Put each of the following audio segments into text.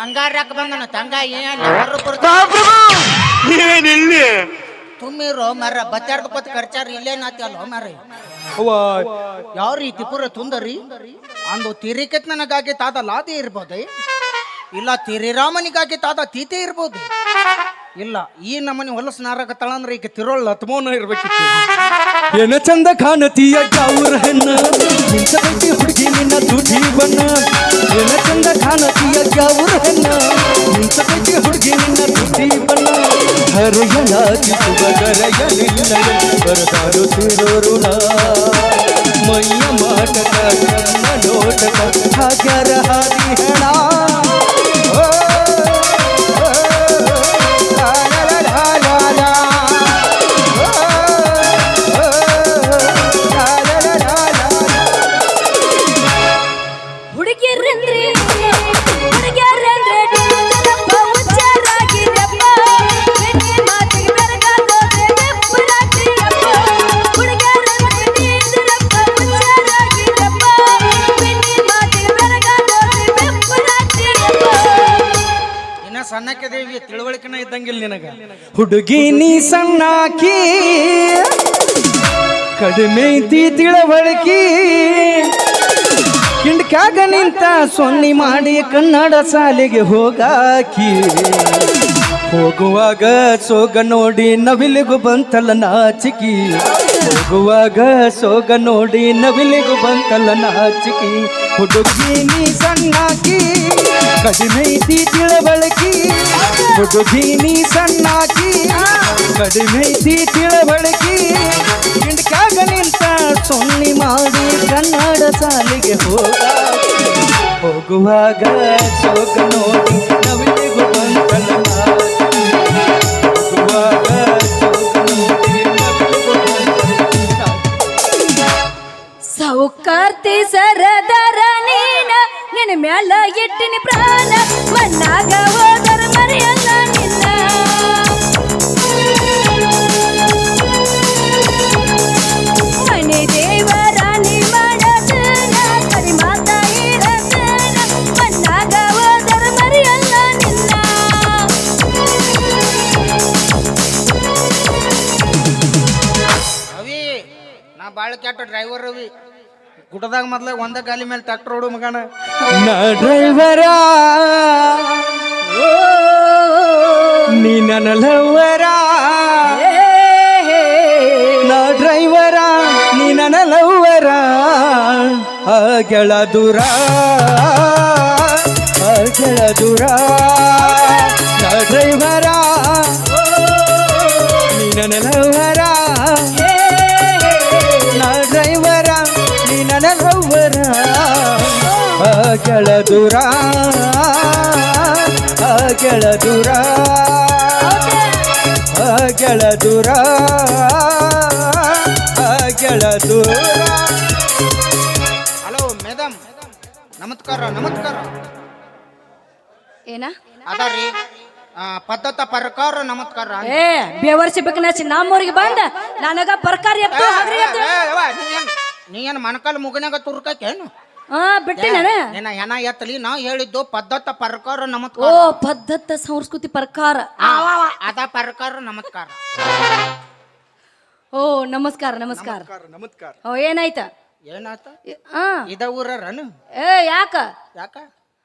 ಹಂಗಾರ ಯಾಕೆ ಬಂದನ. ತಂಗ ಏನ್ ನೀವೇನಿಲ್ಲಿ ತುಂಬಿರೋ ಮರ ಬತ್ತಾರ್ದ ಕೊತ್ ಖರ್ಚಾರ ಇಲ್ಲೇ ನಾತ್ಯಲ್ಲ ಮರ? ಅವ್ವ ಯಾವ ರೀತಿ ಪುರ ತುಂದರಿ? ಅಂದು ತಿರಿಕೆತ್ ನನಗಾಗಿ ತಾದ ಲಾದಿ ಇರ್ಬೋದೆ? ಇಲ್ಲ ತಿರಿರಾಮನಿಗಾಗಿ ತಾದ ತೀತೆ ಇರ್ಬೋದು? ಇಲ್ಲ ಈ ನಮ್ಮನೆ ಹೊಲಸು ನಾರಕತ್ತಳ ಅಂದ್ರೆ ಈಗ ತಿರುಳ್ ಹತ್ಮೋನ ಇರ್ಬೇಕಿತ್ತು. ಏನ ಚಂದ ಕಾಣತೀಯ ಗಾವುರ ಹೆಣ್ಣ ಹರೆಯಲಾಗಿ ಸುಬಗರೆಯಲಿಲ್ಲ ಬರದಾರು ಸೇರೋರುಣ ಮೈಯ ಮಾಟಕ ಕಣ್ಣ ನೋಟಕ ಹಾಗ್ಯಾರ ಹಾದಿ ಹೆಣ ಓ, ಓ, ಲಾ, ಲಾ, ಲಾ, ಲಾ, ಲಾ. ಹುಡುಗಿಯರಂದ್ರೆ ಹುಡುಗಿಯರಂದ್ರೆ ಹುಡುಗಿ ನೀ ಸಣ್ಣಾಕಿ ಕಡಿಮೆ ಐತಿ ತಿಳವಳಿಕೆ ಕಿಂಡ್ಕ್ಯಾಗ ನಿಂತ ಸೊನ್ನಿ ಮಾಡಿ ಕನ್ನಡ ಸಾಲಿಗೆ ಹೋಗಾಕಿ. ಹೋಗುವಾಗ ಸೋಗ ನೋಡಿ ನವಿಲಿಗೂ ಬಂತಲ್ಲ ನಾಚಿಕಿ. ಹೋಗುವಾಗ ಸೋಗ ನೋಡಿ ನವಿಲಿಗು ಬಂತಲ್ಲ ನಾಚಿಕಿ. ಹುಡುಗಿ ನೀ ಸಣ್ಣಾಕಿ ಕಡಿಮೆ ಐತಿ ಬಳಕಿ ಹುಡುಗಿ ನೀ ಸಣ್ಣಾಕಿ. ಕಡಿಮೆ ಐತಿ ತಿಳವಳಿಕೆ. ಕಿಂಡ್ಕ್ಯಾಗ ನಿಂತ ಸೊನ್ನಿ ಮಾಡಿ ಕನ್ನಡ ಸಾಲಿಗೆ ಹೋಗ. ಹೋಗುವಾಗ ಸೋಗ ನೋಡಿ ನವಿಲಿಗೂ ಕೆಟ್ಟ ಡ್ರೈವರ್ ಅವಿ ಗುಡದಾಗ ಮೊದ್ಲ ಒಂದ ಗಾಲಿ ಮೇಲೆ ಟ್ರ್ಯಾಕ್ಟರ್ ಓಡು ಮಗನ. ಡ್ರೈವರ ನೀ ನನ್ನ ನಾ ಡ್ರೈವರ ನೀ ನನ್ನ ಅಗಳ ದೂರ ಅಗಳ ದೂರ. ನಾ ಡ್ರೈವರ ನೀ ಲವ್ವರ ಅಗಳ ಆ ಅಗಳ ಆ ಅಗಳ ಆ ಅಗಳ ದೂರ ಹಲೋ ಮೇಡಮ್ ನಮಸ್ಕಾರ ನಮಸ್ಕಾರ ಏನ ಅದಾರಿ ಆ, ಪದ್ಧತ ಪ್ರಕಾರ ನಮಸ್ಕಾರ ಏ ಬೇವರ್ಸಿ ಬೇಕನಾಚಿ ನಮ್ಮೂರಿಗೆ ಬಂದ ನನಗ ಪರ್ಕಾರಿ ಎತ್ತು ಹಗರಿ ಎತ್ತು ಏ, ಯವ್ವ, ನೀ ಏನ್- ನೀ ಏನು ಮಣಕಾಲ ತುರ್ಕೇನು ಹಾ ಬಿಟ್ಟಿ ನಾನು? ಏನ ಹೆಣ ಎತ್ತಲಿ ನಾ ಹೇಳಿದ್ದು ಪದ್ಧತ ನಮತ್ಕಾರ. ಓ ನಮಸ್ಕಾರ ಪದ್ಧತ ಸಂಸ್ಕೃತಿ ಪರಕಾರ. ಆ, ಅದ ಪರಕಾರ ನಮಸ್ಕಾರ ಓ ನಮಸ್ಕಾರ ನಮಸ್ಕಾರ. ನಮಸ್ಕಾರ ಓ ಏನಾಯ್ತ? ಏನಾತ ಹಾ ಇದ ರನು ಏ ಯಾಕ? ಯಾಕ?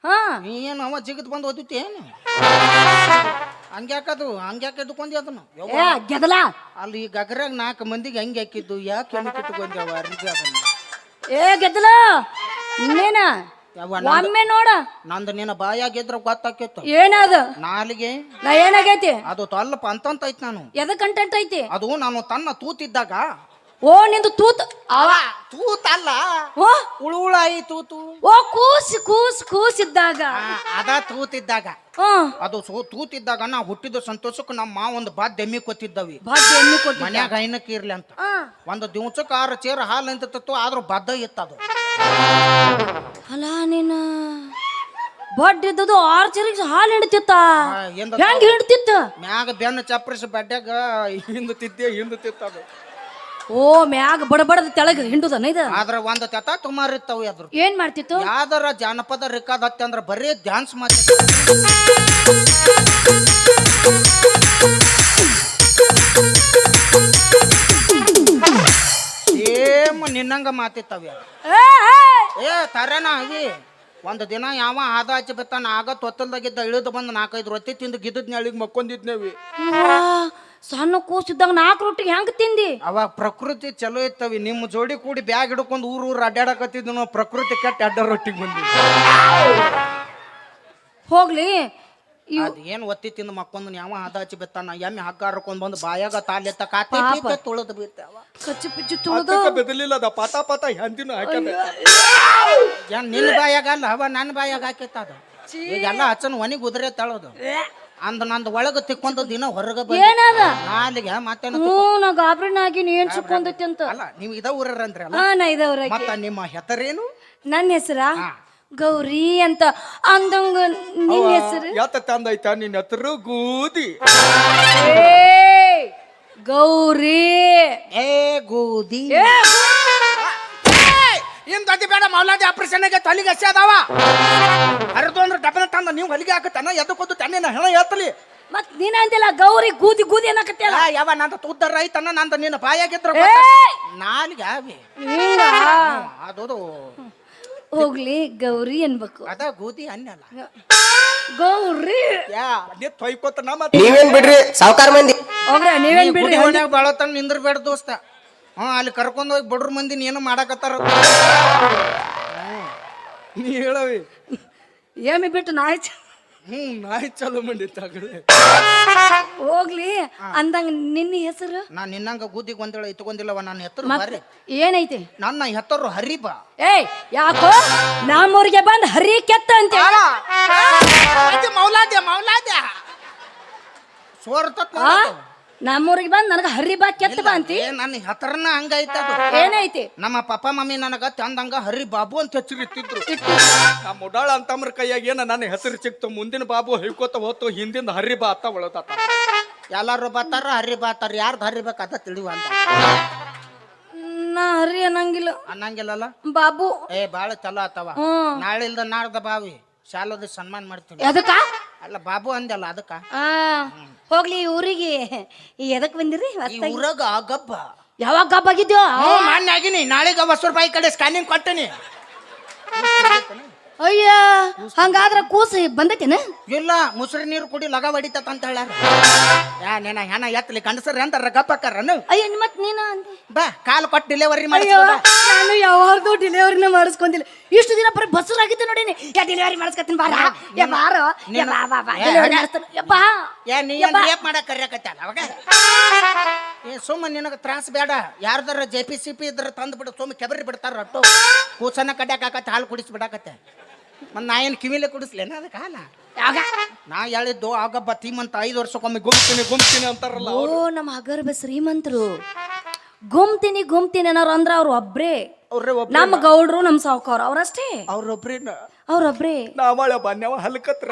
ಹಾ. ನೀ ಏನು ಅವ ಜಿಗದ್ ಬಂದು ಓದಿತಿ ಏನು? ಹಂಗ್ಯಾಕದು ಹಂಗ್ಯಾಕೆ ಎದ್ಕೊಂಡಿ ಅದನ್ನು? ಯವ್ವ, ಏ ಗೆದಲ. ಅಲ್ಲಿ ಈ ಗಗರಾಗ ನಾಲ್ಕು ಮಂದಿಗೆ ಹಂಗೆ ಹಾಕಿದ್ದು ಯಾಕೆ ಹೆಣ್ಣು ಕಿಟ್ಕೊಂಡ್ಯಾವ ಅರ್ಜಿ ಅದನ್ನ? ಏ ಗೆದಲ. ಯವ್ವ ಒಮ್ಮೆ ನೋಡ. ನಂದು ನಿನ್ನ ಬಾಯಾಗಿದ್ರ ಗೊತ್ತಾಕಿತ್ತು ಏನದು? ನಾಲಿಗೆ? ನಾ ಏನಾಗೈತಿ? ಅದು ತಲ್ಲಪ್ಪ ಅಂತಂತ ಐತಿ ನಾನು. ಎದ ಕಂಟೆಂಟ್ ಐತಿ? ಅದು ನಾನು ತನ್ನ ತೂತಿದ್ದಾಗ ಓ ನಿಂದು ತೂತ್ ಅವ ತೂತಲ್ಲ ಓ. ಉಳುಳಾಯಿ ತೂತು. ಓ ಕೂಸ್ ಕೂಸ್ ಕೂಸಿದ್ದಾಗ ಅದ ತೂತಿದ್ದಾಗ ಅದು ಸೋ ತೂತಿದ್ದಾಗ ನಾ ಹುಟ್ಟಿದ ಸಂತೋಷಕ್ಕೆ ನಮ್ಮ ಮಾ ಒಂದು ಬಾದ್ ಎಮ್ಮಿ ಕೊತ್ತಿದ್ದವಿ. ಎಣ್ಣೆ ಕೊಟ್ಟಿ ಮನ್ಯಾಗ ಹೈನಕ್ಕೆ ಇರ್ಲಿ ಅಂತ. ಒಂದು ದಿವಸಕ್ಕೆ ಆರು ಚೇರ್ ಹಾಲು ನಿಂತಿತ್ತು ಆದ್ರೂ ಬದ್ದ ಇತ್ತದು. ಅಲ್ಲ ನೀನ? ಬಡ್ ಇದ್ದದು ಆರ್ ಚರಿಗೆ ಹಾಲು ಹಿಡ್ತಿತ್ತ? ಹೆಂಗ್ ಹಿಡ್ತಿತ್ತ? ಮ್ಯಾಗ ಬೆನ್ನು ಚಪ್ಪರಿಸಿ ಬಡ್ಡ್ಯಾಗ ಹಿಂದು ತಿದ್ದೆ ಹಿಂದು ತಿತ್ತದು ಓ ಮ್ಯಾಗ ಬಡಬಡದ ತೆಳಗ ಹಿಂಡುದನ ಇದು ಆದ್ರ ಒಂದ್ ತುಮಾರ್ ಇರ್ತಾವ ಅದ್ರ ಏನ್ ಮಾಡ್ತಿತ್ತು? ಯಾವ್ದಾರ ಜಾನಪದ ರಿಕಾದ ಹತ್ತಿ ಅಂದ್ರ ಬರೀ ಡ್ಯಾನ್ಸ್ ಮಾತಿ ನಿನ್ನಂಗ ಮಾತಿತ್ತವ್ಯ ಏ, ತರೇನ ಅವಿ? ಒಂದು ದಿನ ಯಾವ ಆದ ಹಚ್ಚಿ ಬಿತ್ತಾನ ಆಗ ತೊತ್ತಲ್ದಾಗಿದ್ದ ಇಳಿದು ಬಂದು ನಾಲ್ಕೈದು ರೊಟ್ಟಿ ತಿಂದು ಗಿದ್ದದ್ ನೆಳಿಗ್ ಮಕ್ಕೊಂದಿದ್ನೇವಿ. ಸಣ್ಣ ಕೂಸಿದ್ದಾಗ ನಾಲ್ಕು ರೊಟ್ಟಿಗೆ ಹೆಂಗ್ ತಿಂದಿ? ಅವಾಗ ಪ್ರಕೃತಿ ಚಲೋ ಇತ್ತವಿ. ನಿಮ್ಮ ಜೋಡಿ ಕೂಡಿ ಬ್ಯಾಗ್ ಹಿಡ್ಕೊಂಡು ಊರು ಊರು ಅಡ್ಡಾಡಕತ್ತಿದ್ವಿ ನಾವು ಪ್ರಕೃತಿ ಕೆಟ್ಟ ಅಡ್ಡ ರೊಟ್ಟಿಗೆ ಬಂದಿ ಹೋಗ್ಲಿ ಅದ್ ಏನ್ ಒತ್ತಿ ತಿಂದು ಮಕ್ಕೊಂದು ಯಾವ ಹದ ಹಚ್ಚಿ ಬಿತ್ತಾನ? ಎಮ್ಮೆ ಹಗ್ಗ ಹರ್ಕೊಂಡ್ ಬಂದು ಬಾಯಾಗ ತಾಲಿ ಎತ್ತ ಕಾತಿ ತುಳಿದು ಬೀರ್ತಾವ ಕಚ್ಚಿ ಪಿಚ್ಚು ತುಳಿದು. ಅದ ಪತ ಪತ ಹೆಂದಿನ ಏನ್ ನಿನ್ನ ಬಾಯಾಗ ಅಲ್ಲ ಅವ ನನ್ ಬಾಯಾಗ ಹಾಕಿತ್ತ ಅದು. ಈಗೆಲ್ಲ ಹಚ್ಚನ್ ಒನಿ ಗುದ್ರೆ ತಳೋದು. ಅಂದ ನಂದು ಒಳಗ ತಿಕ್ಕೊಂಡು ದಿನ ಹೊರಗ ಏನದ? ನಾಲಿಗೆ ಮತ್ತೇನು ಹ್ಞೂ ನಾ ಗಾಬ್ರಿನಾಗಿ ಏನ್ ಸುಕ್ಕೊಂದೈತಿ ಅಂತ. ಅಲ್ಲ ನೀವು ಇದ ಊರನ್ರಿ ಅಲ್ಲ ಹಾ ನಾ ಮತ್ತ ನಿಮ್ಮ ಹೆತರೇನು ನನ್ನ ಹೆಸರ? ಗೌರಿ ಅಂತ ಅಂದಂಗ ನಿನ್ನ ಹೆಸರು? ಯಾತ ತಂದೈತ? ನಿನ್ನ ಹತ್ರ ಗೂದಿ. ಏ, ಗೌರಿ. ಏ ಗೂದಿ. ಏ, ಏನ್ ದೊಡ್ಡ ಬೇಡ ಮೌಲಾದಿ ಆಪರೇಷನ್ಗೆ ತಲೆಗೆ ಹಸಿ ಅದಾವ. ಹರಿದು ಅಂದ್ರೆ ಡಬ್ಬನ ತಂದ ನೀವು ಹೊಲಿಗೆ ಹಾಕತ್ತಾನ? ಎದಕ್ಕೊದ್ದು ತನ್ನೇನ ಹೆಣ ಹೇಳ್ತಲಿ ಮತ್ ನೀನ ಅಂತಿಲ್ಲ ಗೌರಿ ಗೂದಿ ಗೂದಿ ಅನ್ನಕತ್ತಿಯಲ್ಲ ಯಾವ ನಂದ ತುದ್ದರ ಐತನ ನಂದ ನಿನ್ನ ಬಾಯಾಗಿದ್ರ ನಾಲಿಗೆ ಅವಿ ಅದು ಹೋಗ್ಲಿ ಗೌರಿ ಅನ್ಬೇಕು ಅದ ಗೋಧಿ ಅನ್ನಲ್ಲ ಗೌರಿ. ಯಾ. ನೀ ತೊಯ್ಕೋತ ನಮ್ಮ ನೀವೇನ್ ಬಿಡ್ರಿ? ಸಾವುಕಾರ ಮಂದಿ. ಹೋಗ್ರ ನೀವೇನ್ ಬಿಡ್ರಿ ಓಣ್ಯಾಗ ಬಾಳತನ ನಿಂದ್ರಬೇಡ ದೋಸ್ತ. ಹ್ಞೂ ಅಲ್ಲಿ ಕರ್ಕೊಂಡ್ ಹೋಗಿ ಬಡ್ರ ಮಂದಿ ಏನು ಮಾಡಕತ್ತಾರ. ನೀ ಹೇಳವಿ. ಏಮಿ ಬಿಟ್ಟು ನಾಯಿ ಹ್ಞೂ ನಾಯಿ ಚಲೋ ಮಂಡಿ ತಗಡೆ ಹೋಗ್ಲಿ ಅಂದಂಗ ನಿನ್ನ ಹೆಸರು ನಾನು ನಿನ್ನಂಗ ಗೂದಿ ಒಂದೇಳ ಇಟ್ಕೊಂಡಿಲ್ಲವ ನನ್ನ ಹೆತ್ತರು ಹರಿ ಏನೈತಿ ನನ್ನ ಹೆತ್ತರು ಹರಿಬ ಏಯ್ ಯಾಕೋ ನಮ್ಮೂರಿಗೆ ಬಂದ್ ಹರಿ ಕೆತ್ತ ಅಂತ ಮೌಲಾದ್ಯ ಮೌಲಾದ್ಯ ಸೋರ್ತತ್? ನಮ್ಮೂರಿಗೆ ಬಂದ್ ನನಗ ಹರಿ ಬಾ ಕೆತ್ತ ಬಾ ಅಂತಿ. ಏ ನನ್ನ ಹತ್ರನ ಹಂಗೈತ ಅದು. ಏನೈತಿ? ನಮ್ಮ ಪಪ್ಪ ಮಮ್ಮಿ ನನಗ ಚಂದಂಗ ಹರಿ ಬಾಬು ಅಂತ ಹೆಸರಿಟ್ಟಿದ್ರು ನಮ್ಮ ಉಡಾಳ ಅಂತಮ್ರ ಕೈಯಾಗ ಏನ ನನ್ನ ಹೆಸರು ಸಿಕ್ತು ಮುಂದಿನ ಬಾಬು ಹೈಕೋತ ಹೋತು ಹಿಂದಿಂದ ಹರಿ ಬಾ ಅತ್ತ ಒಳತಾತ ಎಲ್ಲಾರು ಬಾತಾರ ಹರಿ ಬಾತಾರ ಯಾರ್ದು ಹರಿ ಅದ ತಿಳಿವ ಅಂತ. ನಾ ಹರಿ ಅನ್ನಂಗಿಲ್ಲ. ಅನ್ನಂಗಿಲ್ಲಲ್ಲ? ಬಾಬು. ಏ ಬಾಳ ಚಲೋ ಆತವ. ನಾಳೆ ನಾಳಿಲ್ದ ನಾಡ್ದ ಬಾವಿ. ಶಾಲದ ಸನ್ಮಾನ ಮಾಡ್ತೀನಿ. ಅದಕ್ಕ ಅಲ್ಲ ಬಾಬು ಅಂದಲ್ಲ ಅದಕ್ಕ? ಆ. ಹೋಗ್ಲಿ ಊರಿಗೆ. ಈ ಎದಕ್ ಬಂದಿರಿ? ಈ? ಊರಾಗ ಗಬ್ಬ. ಯಾವಾಗ ಗಬ್ಬ ಆಗಿದ್ಯೋ ಹ್ಞೂ ಮಾನ್ಯ ಆಗಿನಿ. ನಾಳೆಗೆ ಹೊಸ ರೂಪಾಯಿ ಕಡೆ ಸ್ಕ್ಯಾನಿಂಗ್ ಕೊಟ್ಟನಿ. ಅಯ್ಯ ಹಂಗಾದ್ರ ಕೂಸು ಬಂದೈತೇನ? ಇಲ್ಲ ಮುಸುರಿ ನೀರು ಕುಡಿ ಲಗ ಹೊಡಿತತ್ ಅಂತ ಹೇಳ್ಯಾರ. ಯಾ ನೀನ ಹೆಣ ಎತ್ತಲಿ ಗಂಡಸರ್ ಅಂತಾರ ಗಪ್ಪಕ್ಕರನು ಅಯ್ಯ ಮತ್ ನೀನ ಅಂದೆ. ಬಾ ಕಾಲು ಕೊಟ್ಟು ಡೆಲಿವರಿ ಅಯ್ಯೋ ಮಾಡಿಸ್ಕೋ ನಾನು ಯಾವಾಗ್ದು ಡಿಲಿವರಿನ ಮಾಡಿಸ್ಕೊಂಡಿಲ್ಲ. ಇಷ್ಟು ದಿನ ಬರೀ ಬಸ್ಸರಾಗಿತ್ತು ನೋಡಿನಿ. ಯಾ ಡೆಲಿವರಿ ಮಾಡಿಸ್ಕತ್ತೀನಿ ಬಾರ. ಯಾ ಬಾರೋ. ಯಾ ಬಾ ಬಾ ಬಾ ಏ, ಡೆಲಿವರಿ. ಮಾಡಿಸ್ತಾನೆ. ಯಾ ಬಾ. ಏ ನೀ ರೇಪ್ ಮಾಡಕ್ ಅವಾಗ? ಏ ಸುಮ್ಮ ನಿನಗ ತ್ರಾಸ ಬೇಡ. ಯಾರ್ದಾರ ಜೆ ಪಿ ಸಿ ಪಿ ಇದ್ರ ತಂದು ಬಿಡು ಸುಮ್ಮ ಕೆಬರಿ ಬಿಡ್ತಾರ ರೊಟ್ಟು. ಕೂಸನ್ನ ಕಡ್ಯಾಕಕತ್ತಾ ಹಾಲು ಕುಡಿಸಿ ಬಿಡಾಕತ್ತೆ. ಮತ್ ನಾ ಏನು ಕಿವಿಲೆ ಕುಡಿಸ್ಲೇನ ಅದಕ್ಕೆ ಹಾಲ ನಾ ಹೇಳಿದ್ದು ಆಗ ಬತ್ತೀಮಂತ ಐದು ವರ್ಷಕ್ಕೊಮ್ಮೆ ಗುಮ್ತೀನಿ ಗುಮ್ತೀನಿ ಅಂತಾರಲ್ಲ ಓ ನಮ್ಮ ಹಗರ್ಬ ಶ್ರೀಮಂತರು. ಗುಮ್ತೀನಿ ಗುಮ್ತೀನಿ ಅನ್ನೋರು ಅಂದ್ರ ಅವ್ರು ಒಬ್ರೇ. ಅವ್ರೆ ನಮ್ಮ ಗೌಡ್ರು ನಮ್ಮ ಸಾವುಕಾರ ಅವ್ರಷ್ಟೇ. ಅವ್ರೊಬ್ರಿನ ಅವ್ರೊಬ್ರೇ. ನಾವಳ ಬನ್ಯವ ಹಲ್ಕತ್ರ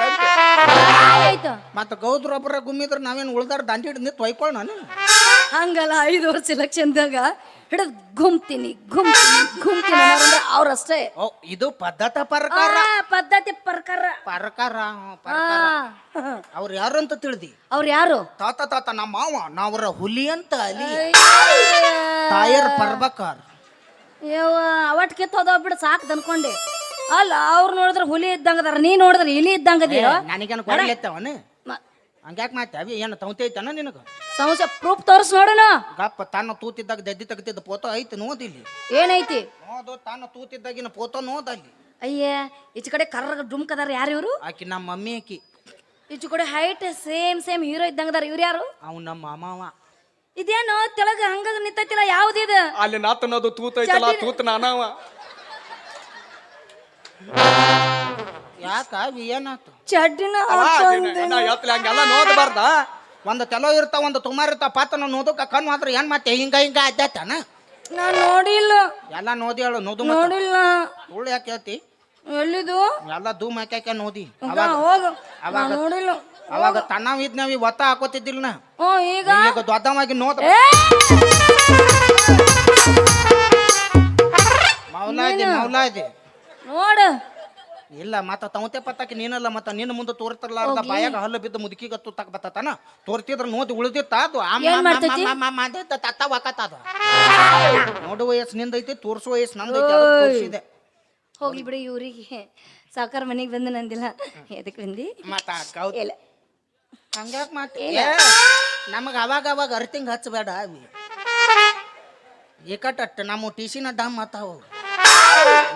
ಆಯ್ತು. ಮತ್ತ ಗೌದ್ರೊಬ್ಬರ ಗುಮ್ಮಿದ್ರ ನಾವೇನು ಉಳ್ದಾರ ದಂಡಿ ಹಿಡಿದ್ ನಿಂತು ಒಯ್ಕೊಳ್ಳ ನಾನು? ಹಂಗಲ್ಲ ಐದು ವರ್ಷ ಇಲೆಕ್ಷನ್ದಾಗ ಹಿಡಿದ್ ಗುಮ್ತೀನಿ ಗುಮ್ತೀನಿ ಗುಮ್ತೀನಿ ಅಂದ್ರೆ ಅವ್ರಷ್ಟೇ. ಓ ಇದು ಪದ್ಧತ ಪರ್ಕಾರ. ಆ, ಪದ್ಧತಿ ಪ್ರಕಾರ. ಪರ್ಕಾರ ಪ್ರಕಾರ. ಅವ್ರು ಯಾರು ಅಂತ ತಿಳಿದಿ? ಅವ್ರು ಯಾರು? ತಾತ ತಾತ ನಮ್ಮ ಮಾವ ನಾವ್ರ ಹುಲಿ ಅಂತ ಅಲಿ. ತಾಯರ್ ಪರ್ಬಕಾರ್. ಯವ್ವ ಅವಟ್ ಕಿತ್ತೋದ ಬಿಡು ಸಾಕು ಅನ್ಕೊಂಡೆ. ಅಲ್ಲ ಅವ್ರು ನೋಡಿದ್ರೆ ಹುಲಿ ಇದ್ದಂಗ ಅದಾರ ನೀ ನೋಡಿದ್ರೆ ಇಲಿ ಇದ್ದಂಗ ಅದೀಯ? ನನಗೇನು ಕೊಡ್ಲೆತ್ತವನ ಹಂಗ್ಯಾಕ್ ಮಾತೆ ಅವಿ ಏನು ತೌತೆ ಐತನ ನಿನಗ? ಸಮಸ್ಯೆ ಪ್ರೂಫ್ ತೋರಿಸ್ ನೋಡೋಣ ಗಪ್ಪ ತಾನು ತೂತಿದ್ದಾಗ ದದ್ದಿ ತೆಗ್ದಿದ್ದ ಪೋತೋ ಐತಿ ಇಲ್ಲಿ. ಏನೈತಿ? ನೋದು ತಾನು ತೂತಿದ್ದಾಗಿನ ಫೋಟೋ ನೋದಲ್ಲಿ ಅಯ್ಯೇ ಈಚೆ ಕಡೆ ಕರ್ರ ಡುಮ್ಕ್ ಅದಾರ ಯಾರು ಇವರು? ಆಕಿ ನಮ್ಮ ಮಮ್ಮಿ ಆಕಿ. ಈಚೆ ಕಡೆ ಹೈಟ್ ಸೇಮ್ ಸೇಮ್ ಹೀರೋ ಇದ್ದಂಗ ಅದಾರ ಇವ್ರು ಯಾರು? ಅವ್ ನಮ್ಮ ಮಾಮಾವ ಇದೇನು ತೆಳಗ ಹಂಗ ನಿಂತೈತಿಲ್ಲ ಯಾವ್ದಿದ ಅಲ್ಲಿ ನಾತನದು ತೂತ ಐತಲ್ಲ ತೂತ ನಾನವ ಯಾಕ? ಏನಾತು ಚಡ್ಡಿನ ಹಂಗೆಲ್ಲ ನೋದಬಾರ್ದ ಒಂದು ಚಲೋ ಇರ್ತಾವ ಒಂದು ತುಮಾರ್ ಇರ್ತಾವ ಪಾತನ ನೋದಕ್ಕ ಕಣ್ಣು ಮಾತ್ರ ಏನ್ ಮತ್ತೆ ಹಿಂಗ ಹಿಂಗ ಆದ್ದಾತನ ನಾ ನೋಡಿಲ್ಲ. ಎಲ್ಲ ನೋದಿ ಹೇಳು ನೋದು ನೋಡಿಲ್ಲ. ಸುಳ್ಳು ಯಾಕೆ ಹೇಳ್ತಿ? ಎಲ್ಲಿದು? ಎಲ್ಲ ಧೂಮ್ ಹಾಕ್ಯಾಕ ನೋದಿ ಈಗ ಹೋಗು. ಅವಾಗ- ನೋಡಿಲ್ಲ. ಅವಾಗ ತಣ್ಣವ್ ಇದ್ನಾವಿ ಒತ್ತ ಹಾಕೋತಿದ್ದಿಲ್ಲ ನಾ. ಹ್ಞೂ ಈಗ? ಈಗ ದೊಡ್ಡವಾಗಿ ನೋದ ಮೌಲಾಜಿ ಮೌಲಾಜಿ ನೋಡು. ಇಲ್ಲ ಮತ್ತ ತವತೆ ಪತ್ತಾಕಿ ನೀನಲ್ಲ ಮತ್ತ ನಿನ್ನ ಮುಂದೆ ತೋರ್ತಿರ್ಲಾರ್ದ ಬಾಯಾಗ ಹಲ್ಲು ಬಿದ್ದು ಮುದುಕಿಗ ತಕ್ಕ ಬತ್ತಾನ ತೋರ್ತಿದ್ರ ನೋದಿ ಉಳಿದಿತ್ತ ಅದು? ತತ್ತ ವಾಕತ್ತ ಅದು. ನೋಡು ವಯಸ್ಸು ನಿಂದೈತಿ ತೋರ್ಸೋ ವಯಸ್ಸು ನಂದೈತಿ ಅದಕ್ಕೆ ತೋರ್ಸಿದೆ. ಹೋಗ್ಲಿ ಬಿಡಿ ಇವ್ರಿಗೆ. ಸಾಕಾರ ಮನೆಗೆ ಬಂದು ನಂದಿಲ್ಲ. ಎದಕ್ಕೆ ಬಂದಿ? ಮತ್ತ ಕೌ ಇಲ್ಲ. ಹಂಗ್ಯಾಕ್ ಮಾತಿ ನಮಗ ಅವಾಗ ಅವಾಗ ಅರ್ತಿಂಗ್ ಹಚ್ಚಬೇಡ ಅವಿ. ಏಕಟ್ಟ ನಮ್ಮ ಟಿ ಸಿನ ಡಮ್ ಮಾತಾವು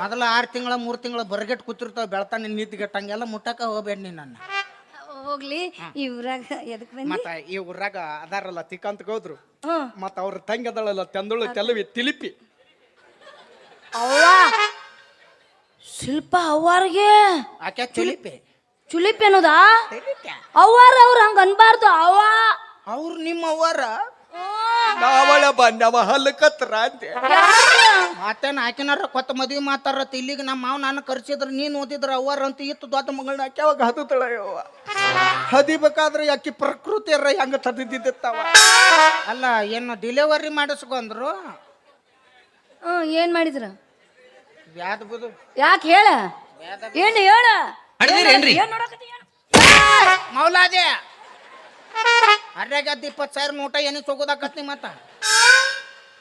ಮೊದಲ ಆರು ತಿಂಗಳ ಮೂರು ತಿಂಗಳ ಬರ್ಗೆಟ್ ಕೂತಿರ್ತಾವ ನಿನ್ನ ನಿಂತ್ಗಿಟ್ಟ ಹಂಗೆಲ್ಲ ಮುಟ್ಟಕ ಹೋಗ್ಬೇಡ ನೀನ್ ನನ್ನ. ಹೋಗ್ಲಿ ಇವ್ರಾಗ ಎದಕ್ಕೆ ಬಂದಿ? ಮತ್ತ ಈ ಊರಾಗ ಅದಾರಲ್ಲ ತಿಕ್ಕಂತ ಹೋದ್ರು ಮತ್ತ ಅವ್ರ ತಂಗಿ ಅದಳಲ್ಲ ತೆಂದಳು ತೆಲವಿ ತಿಲಿಪಿ. ಅವ್ವ ಶಿಲ್ಪ ಅವ್ವಾರ್ಗೆ? ಆಕೆ ಚುಲಿಪಿ ಚುಲಿಪ್ ಅನ್ನೋದಾ? ಅವ್ವಾರ ಅವ್ರ ಹಂಗ ಅನ್ಬಾರ್ದು ಅವ್ವ. ಅವ್ರು ನಿಮ್ಮ ಅವ್ವಾರ? ನಾವಳ ಬಂದವ ಹಲ್ಕತ್ರ ಕತ್ರ ಅಂತೆ ಮಾತೇನ ಆಕಿನಾರ ಕೊತ್ತ ಮದ್ವಿ ಮಾತಾರತ್ ಇಲ್ಲಿಗೆ ನಮ್ಮ ಮಾವ ನಾನು ಕರ್ಸಿದ್ರ ನೀನ್ ಓದಿದ್ರ ಅವ್ವಾರ ಅಂತ ಇತ್ತು ದೊಡ್ಡ ಮಗಳನ್ನ ಆಕೆ ಯಾವಾಗ ಹತ್ತಳ ಯವ್ವ. ಹದಿಬೇಕಾದ್ರೆ ಪ್ರಕೃತಿ ಪ್ರಕೃತಿಯರ ಹೆಂಗ ತದಿದ್ದಿತ್ತಾವ ಅಲ್ಲ ಏನು ಡಿಲೆವರಿ ಮಾಡಿಸ್ಕೊಂಡ್ರು? ಹ್ಞೂ ಏನ್ ಮಾಡಿದ್ರ? ಬುದು? ಯಾಕೆ ಹೇಳ? ಏನು ಹೇಳ? ಏನ್ ನೋಡಕತ್ತಿ ಏನು? ಮೌಲಾದೆ ಅರ್ಯಾಗ ಇಪ್ಪತ್ತು ಸಾವಿರ ನೋಟ ಏನಿಗೆ ತಗೋದಾಕತ್ನಿ ಮತ್ತ?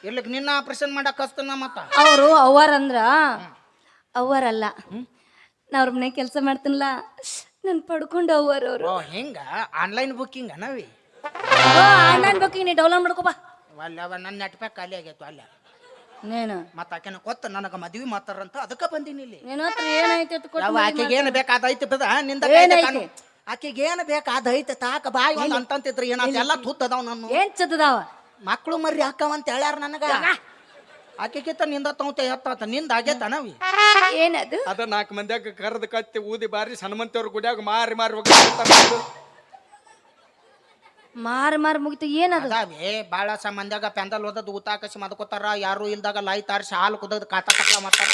ಇರ್ಲಿಕ್ಕೆ ನಿನ್ನ ಆಪರೇಷನ್ ಮಾಡಕ್ ಹಸ್ತನ ಮತ್ತ? ಅವರು ಅವ್ವಾರ ಅಂದ್ರ ಅವ್ವಾರಲ್ಲ ನಾ ಅವ್ರ ಮನೆ ಕೆಲಸ ಮಾಡ್ತೀನಲ್ಲ ನನ್ ಪಡ್ಕೊಂಡು ಅವರು. ಓ ಹಿಂಗ? ಆನ್ಲೈನ್ ಬುಕ್ಕಿಂಗ್ ಅನವಿ ಆನ್ಲೈನ್ ಬುಕ್ಕಿಂಗ್ ನೀ ಡೌನ್ಲೋಡ್ ಮಾಡ್ಕೋಬಾ ಅಲ್ಲ ಅವ ನನ್ನ ನೆಟ್ ಪ್ಯಾಕ್ ಖಾಲಿ ಆಗೈತು ಅಲ್ಲ. ನೀನು? ಮತ್ತ ಆಕೆನ ಕೊತ್ತ ನನಗ ಮದ್ವಿ ಮಾತಾರಂತ ಅದಕ್ಕ ಬಂದಿನಿ ಇಲ್ಲಿ. ನಿನ್ನ ಹತ್ರ ಏನೈತೆ ಅಂತ ಕೊಟ್ಟು ಆಕೆಗೆ ಏನು ಬೇಕಾದೈತಿ ಬಿದ ನಿಂದ ಏನೈತಿ? ಆಕೆಗೆ ಏನು ಬೇಕಾದೈತಿ ತಾಕ ಬಾಯಿ ಒಂದು ಅಂತಂತಿದ್ರು. ಏನ ಎಲ್ಲ ತುತ್ತದಾವ್ ನಾನು ಏನ್ ಚತ್ತದಾವ? ಮಕ್ಕಳು ಮರಿ ಹಾಕವಂತ ಹೇಳ್ಯಾರ ನನಗ. ಆಕೆಗಿತ್ತ ನಿಂದ ತೌತೆ ಎತ್ತಾತ. ನಿಂದ ಆಗೇತ ನಾವಿ ಏನದು? ಅದ ನಾಲ್ಕು ಮಂದ್ಯಾಗ ಕರೆದ ಕತ್ತಿ ಊದಿ ಬಾರಿ ಸನ್ಮಂತಿಯವ್ರ ಗುಡಿಯಾಗ ಮಾರಿ ಮಾರಿ ಹೋಗಿ ಮಾರಿ ಮಾರಿ ಮುಗಿತು. ಏ ಭಾಳ ಬಾಳ ಮಂದ್ಯಾಗ ಪೆಂದಲ್ ಓದದ್ ಊತ ಹಾಕಸಿ ಮದ್ಕೋತಾರ. ಯಾರು ಇಲ್ದಾಗ ಲೈ ತಾರಿಸಿ ಹಾಲು ಕುದದ್ ಕಾತ ಕಟ್ಲ ಮಾಡ್ತಾರ.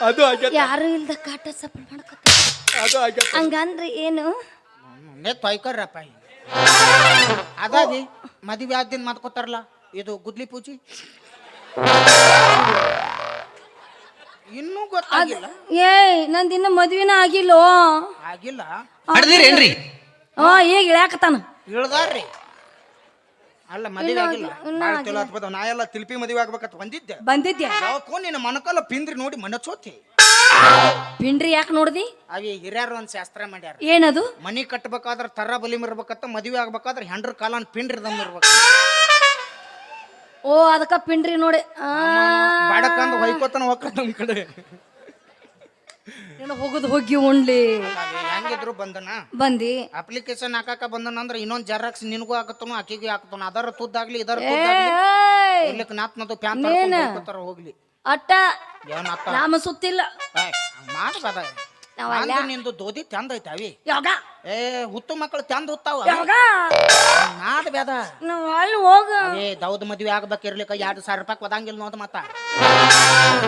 ಅದು ಆಗ್ಯದ ಯಾರು ಇಲ್ದ ಕಾಟ ಸಪ್ಪಳ ಮಾಡ್ಕೊತ ಅದು ಆಗ್ಯದ ಹಂಗಂದ್ರೆ ಏನು? ನೇ ತೊಯ್ಕರ್ರಪ್ಪ ಅದಾದಿ ಮದುವೆ ಆದ್ದಿನ ಮಾಡ್ಕೋತಾರಲ್ಲ ಇದು ಗುದ್ಲಿ ಪೂಜಿ? ಇನ್ನೂ ಗೊತ್ತಾಗಿಲ್ಲ. ಏಯ್ ನಂದು ಇನ್ನ ಮದ್ವಿನ ಆಗಿಲ್ಲೋ? ಆಗಿಲ್ಲ. ಹಾ ಈಗ ಇಳ್ಯಾಕತ್ತಾನ. ಇಳ್ದಾರ್ರಿ. ಅಲ್ಲ ಮದುವೆ ಆಗಿಲ್ಲ. ಚಲೋ ನಾ ಎಲ್ಲ ತಿಲ್ಪಿ ಮದುವೆ ಆಗ್ಬೇಕಂತ ಬಂದಿದ್ದೆ. ಬಂದಿದ್ಯಾ? ಯಾವಕ್ಕೋ ನಿನ್ನ ಮನಕಲ್ಲ ಪಿಂದ್ರಿ ನೋಡಿ ಮನಚೋತಿ ಪಿಂಡ್ರಿ ಯಾಕೆ ನೋಡ್ದಿ? ಅವಿ ಹಿರಿಯರು ಒಂದ್ ಶಾಸ್ತ್ರ ಮಾಡ್ಯಾರ. ಏನದು? ಮನಿ ಕಟ್ಬೇಕಾದ್ರೆ ತರ ಬಲಿಮ್ ಇರ್ಬೇಕತ್ತ ಮದುವೆ ಆಗ್ಬೇಕಾದ್ರೆ ಹೆಂಡ್ರ ಕಾಲನ್ ಪಿಂಡ್ರಿ ಇರ್ಬೇಕು. ಓ ಅದಕ್ಕ ಪಿಂಡ್ರಿ ನೋಡಿ. ಆ. ಬಾಡಕಂದ್ ಹೊಯ್ಕೋತನ ಹೋಗ್ತ ನಮ್ ಕಡೆ. ಏನೋ ಹೋಗೋದು ಹೋಗಿ ಉಣ್ಲಿ ಹೆಂಗಿದ್ರು ಬಂದನ? ಬಂದಿ. ಅಪ್ಲಿಕೇಶನ್ ಹಾಕಾಕ ಬಂದನ ಅಂದ್ರ ಇನ್ನೊಂದ್ ಜೆರಾಕ್ಸ್ ನಿನಗೂ ಹಾಕತನು ಆಕಿಗೂ ಹಾಕತನು ಅದರ ತುದ್ದಾಗ್ಲಿ ಇದರ ಇರ್ಲಿಕ್ಕೆ ನಾತ್ನದು ನೀನ? ಹಾಕೋತಾರ ಹೋಗ್ಲಿ. ಅಟ್ಟ. ಏನ್ ಅತ್ತ ನಾಮ ಸುತ್ತಿಲ್ಲ. ನಾವಲ್ಲ. ನಿಂದು ದೋದಿ ತಂದ ಐತಾವಿ ಯಾವಾಗ? ಏ ಹುತ್ತು ಮಕ್ಕಳು ತಂದ ಹುತ್ತಾವ ಯಾವಾಗ? ನಾದ ಬೇದ ನಾವು ಅಲ್ಲಿ ಹೋಗ. ಏ ದೌದ್ ಮದ್ವೆ ಆಗ್ಬೇಕಿರ್ಲಿಕ್ಕ ಎರಡು ಸಾವಿರ ರೂಪಾಯಿ ಕೊದಂಗಿಲ್ಲ ನೋದ್ ಮತ್ತ.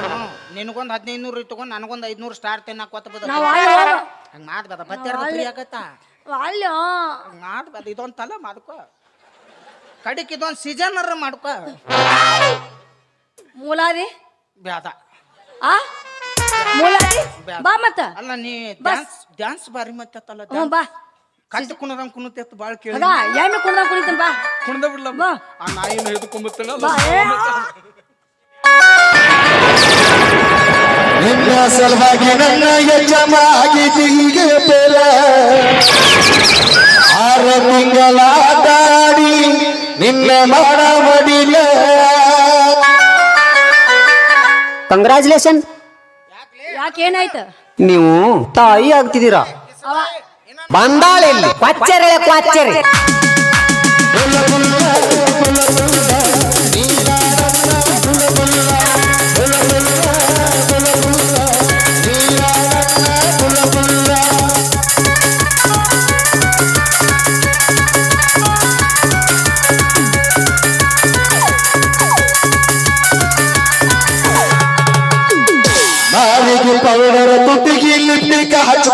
ಹ್ಮ್. ನಿನಗೊಂದ್ ಹದಿನೈದು ನೂರು ತಗೊಂಡ್ ನನಗೊಂದ್ ಐದ್ನೂರು ಸ್ಟಾರ್ ತಿನ್ನಾಕ ಕೊತ್ತ ಬದ ನಾವು ಅಲ್ಲಿ ಹೋಗ. ಹಂಗ ಮಾದ್ ಬೇದ ಬತ್ತಾರ ಫ್ರೀ ಆಗತ್ತ ಅಲ್ಲಿ ಇದೊಂದ್ ತಲ ಮಾಡ್ಕೋ. ಕಡಿಕ್ ಇದೊಂದ್ ಸೀಸನ್ ಮಾಡ್ಕೋ. ಮೂಲಾದಿ ಬೇದ ಆ? ಮೂಲಾದಿ ಬಾ ಮತ್ತ. ಅಲ್ಲ ನೀ ಡ್ಯಾನ್ಸ್ ಡ್ಯಾನ್ಸ್ ಬಾರಿ ಮತ್ತೆ ಹ್ಞೂ ಬಾ. ಕಟ್ಟು ಕುಣದಂಗ್ ಕುಣತೆತ್ತು ಬಾಳ ಕೇಳಿ. ಅದ ಏನು ಕುಣ್ದ ಕುಣಿತೀನಿ ಬಾ. ಕುಣದ ಬಿಡ್ಲ ಬಾ. ಆ ನಾಯಿನ ಹಿಡ್ಕೊಂಬತ್ತಲ್ಲ ಬಾ. ನಿನ್ನ ಸಲುವಾಗಿ ನನ್ನ ಯಜಮಾಗಿದ್ದೀಗೆ ಬೆಲ. ಆರು ತಿಂಗಳ ದಾಡಿ ನಿನ್ನ ಮಾಡ ಮಡಿಲ. ಕಂಗ್ರಾಚುಲೇಷನ್ ಯಾಕೆ ಏನಾಯ್ತು ನೀವು ತಾಯಿ ಆಗ್ತಿದ್ದೀರಾ? ಬಂದಾಳೆ ಇಲ್ಲಿ ಕ್ವಾಚ್ಚರೆ ಕ್ವಾಚ್ಚರೆ.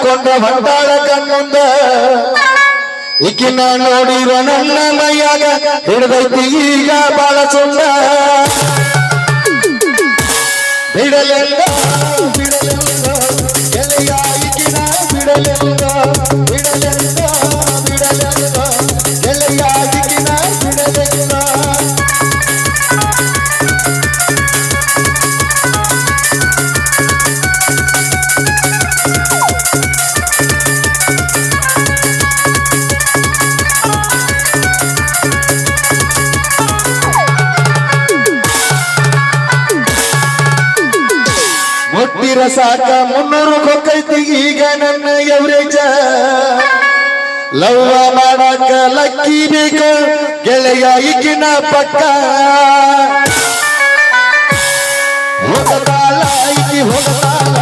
ಹಚ್ಕೊಂಡ ಹೊಂಟಾಳ ಕಣ್ಣುಂದ. ಈಕಿನ ನೋಡಿರ ನನ್ನ ಮೈಯಾಗ ಹಿಡಿದೈತಿ ಈಗ ಬಾಳ ಸುಂದ. ಬಿಡಲೆಲ್ಲ ಬಿಡಲೆಲ್ಲ ಬಿಡಲೆಲ್ಲ. ಲವ್ವ ಮಾಡಾಕ ಲಕ್ಕಿ ಬೇಕು ಗೆಳೆಯ ಈಗಿನ ಪಕ್ಕ. ಹೋಗತಾಳ ಈಗಿ ಕಾಲ